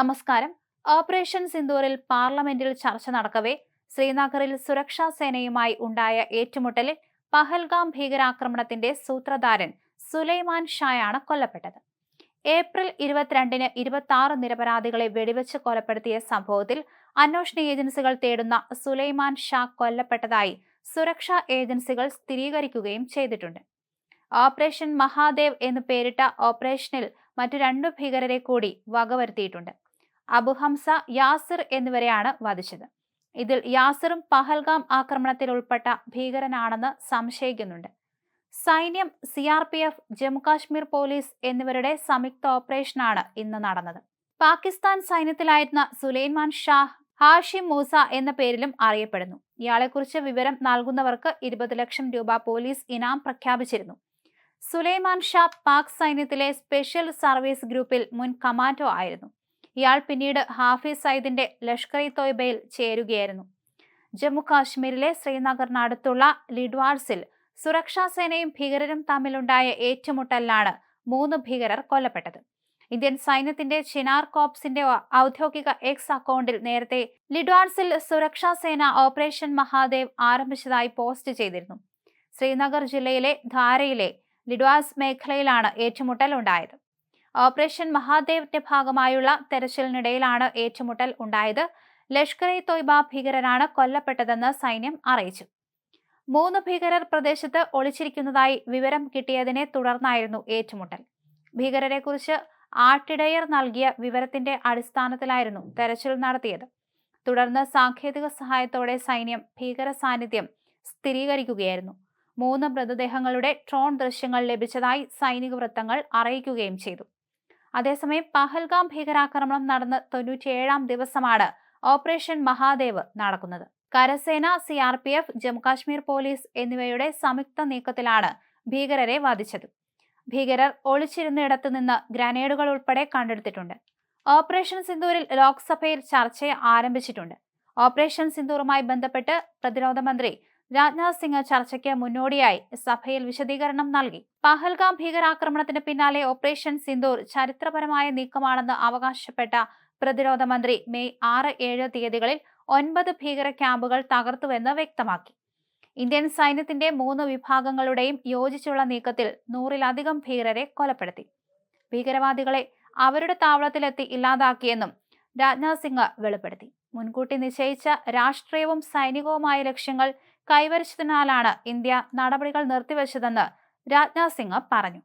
നമസ്കാരം. ഓപ്പറേഷൻ സിന്ദൂറിൽ പാർലമെന്റിൽ ചർച്ച നടക്കവേ ശ്രീനഗറിൽ സുരക്ഷാ സേനയുമായി ഉണ്ടായ ഏറ്റുമുട്ടലിൽ പഹൽഗാം ഭീകരാക്രമണത്തിന്റെ സൂത്രധാരൻ സുലൈമാൻ ഷായാണ് കൊല്ലപ്പെട്ടത്. ഏപ്രിൽ ഇരുപത്തിരണ്ടിന് ഇരുപത്തി ആറ് നിരപരാധികളെ വെടിവെച്ച് കൊലപ്പെടുത്തിയ സംഭവത്തിൽ അന്വേഷണ ഏജൻസികൾ തേടുന്ന സുലൈമാൻ ഷാ കൊല്ലപ്പെട്ടതായി സുരക്ഷാ ഏജൻസികൾ സ്ഥിരീകരിക്കുകയും ചെയ്തിട്ടുണ്ട്. ഓപ്പറേഷൻ മഹാദേവ് എന്ന് പേരിട്ട ഓപ്പറേഷനിൽ മറ്റു രണ്ടു ഭീകരരെ കൂടി വകവരുത്തിയിട്ടുണ്ട്. അബുഹംസ യാസിർ എന്നിവരെയാണ് വധിച്ചത്. ഇതിൽ യാസിറും പഹൽഗാം ആക്രമണത്തിൽ ഉൾപ്പെട്ട ഭീകരനാണെന്ന് സംശയിക്കുന്നുണ്ട്. സൈന്യം C R P F Jammu Kashmir police എന്നിവരുടെ സംയുക്ത ഓപ്പറേഷനാണ് ഇന്ന് നടന്നത്. പാകിസ്ഥാൻ സൈന്യത്തിലായിരുന്ന സുലൈമാൻ ഷാ ഹാഷിം മൂസ എന്ന പേരിലും അറിയപ്പെടുന്നു. ഇയാളെക്കുറിച്ച് വിവരം നൽകുന്നവർക്ക് ഇരുപത് ലക്ഷം രൂപ പോലീസ് ഇനാം പ്രഖ്യാപിച്ചിരുന്നു. സുലൈമാൻ ഷാ പാക് സൈന്യത്തിലെ സ്പെഷ്യൽ സർവീസ് ഗ്രൂപ്പിൽ മുൻ കമാൻഡോ ആയിരുന്നു. ഇയാൾ പിന്നീട് ഹാഫിസ് സയ്യിദിന്റെ ലഷ്കർ ഇ തോയ്ബയിൽ ചേരുകയായിരുന്നു. ജമ്മു കാശ്മീരിലെ ശ്രീനഗറിനടുത്തുള്ള ലിഡ്വാർസിൽ സുരക്ഷാ സേനയും ഭീകരരും തമ്മിലുണ്ടായ ഏറ്റുമുട്ടലിലാണ് മൂന്ന് ഭീകരർ കൊല്ലപ്പെട്ടത്. ഇന്ത്യൻ സൈന്യത്തിന്റെ ചിനാർ കോപ്സിന്റെ ഔദ്യോഗിക എക്സ് അക്കൗണ്ടിൽ നേരത്തെ ലിഡ്വാർസിൽ സുരക്ഷാ സേന ഓപ്പറേഷൻ മഹാദേവ് ആരംഭിച്ചതായി പോസ്റ്റ് ചെയ്തിരുന്നു. ശ്രീനഗർ ജില്ലയിലെ ധാരയിലെ ലിഡ്വാസ് മേഖലയിലാണ് ഏറ്റുമുട്ടൽ ഉണ്ടായത് ഓപ്പറേഷൻ മഹാദേവിന്റെ ഭാഗമായുള്ള തെരച്ചിലിനിടയിലാണ് ഏറ്റുമുട്ടൽ ഉണ്ടായത്. ലഷ്കർ ഇ തോയ്ബ ഭീകരരാണ് കൊല്ലപ്പെട്ടതെന്ന് സൈന്യം അറിയിച്ചു. മൂന്ന് ഭീകരർ പ്രദേശത്ത് ഒളിച്ചിരിക്കുന്നതായി വിവരം കിട്ടിയതിനെ തുടർന്നായിരുന്നു ഏറ്റുമുട്ടൽ. ഭീകരരെക്കുറിച്ച് ആട്ടിടയർ നൽകിയ വിവരത്തിന്റെ അടിസ്ഥാനത്തിലായിരുന്നു തെരച്ചിൽ നടത്തിയത്. തുടർന്ന് സാങ്കേതിക സഹായത്തോടെ സൈന്യം ഭീകര സാന്നിധ്യം സ്ഥിരീകരിക്കുകയായിരുന്നു. മൂന്ന് മൃതദേഹങ്ങളുടെ ട്രോൺ ദൃശ്യങ്ങൾ ലഭിച്ചതായി സൈനിക വൃത്തങ്ങൾ അറിയിക്കുകയും ചെയ്തു. അതേസമയം പഹൽഗാം ഭീകരാക്രമണം നടന്ന് തൊണ്ണൂറ്റിയേഴാം ദിവസമാണ് ഓപ്പറേഷൻ മഹാദേവ് നടക്കുന്നത്. കരസേന C R P F Jammu Kashmir police എന്നിവയുടെ സംയുക്ത നീക്കത്തിലാണ് ഭീകരരെ വധിച്ചത്. ഭീകരർ ഒളിച്ചിരുന്നിടത്തു നിന്ന് ഗ്രനേഡുകൾ ഉൾപ്പെടെ കണ്ടെടുത്തിട്ടുണ്ട്. ഓപ്പറേഷൻ സിന്ദൂരിൽ ലോക്സഭയിൽ ചർച്ച ആരംഭിച്ചിട്ടുണ്ട്. ഓപ്പറേഷൻ സിന്ദൂറുമായി ബന്ധപ്പെട്ട് പ്രതിരോധ മന്ത്രി രാജ്നാഥ് സിംഗ് ചർച്ചയ്ക്ക് മുന്നോടിയായി സഭയിൽ വിശദീകരണം നൽകി. പഹൽഗാം ഭീകരാക്രമണത്തിന് പിന്നാലെ ഓപ്പറേഷൻ സിന്ദൂർ ചരിത്രപരമായ നീക്കമാണെന്ന് അവകാശപ്പെട്ട പ്രതിരോധ മന്ത്രി മെയ് ആറ് ഏഴ് തീയതികളിൽ ഒൻപത് ഭീകര ക്യാമ്പുകൾ തകർത്തുവെന്ന് വ്യക്തമാക്കി. ഇന്ത്യൻ സൈന്യത്തിന്റെ മൂന്ന് വിഭാഗങ്ങളുടെയും യോജിച്ചുള്ള നീക്കത്തിൽ നൂറിലധികം ഭീകരരെ കൊലപ്പെടുത്തി. ഭീകരവാദികളെ അവരുടെ താവളത്തിലെത്തി ഇല്ലാതാക്കിയെന്നും രാജ്നാഥ് സിംഗ് വെളിപ്പെടുത്തി. മുൻകൂട്ടി നിശ്ചയിച്ച രാഷ്ട്രീയവും സൈനികവുമായ ലക്ഷ്യങ്ങൾ കൈവരിച്ചതിനാലാണ് ഇന്ത്യ നടപടികൾ നിർത്തിവച്ചതെന്ന് രാജ്നാഥ് സിംഗ് പറഞ്ഞു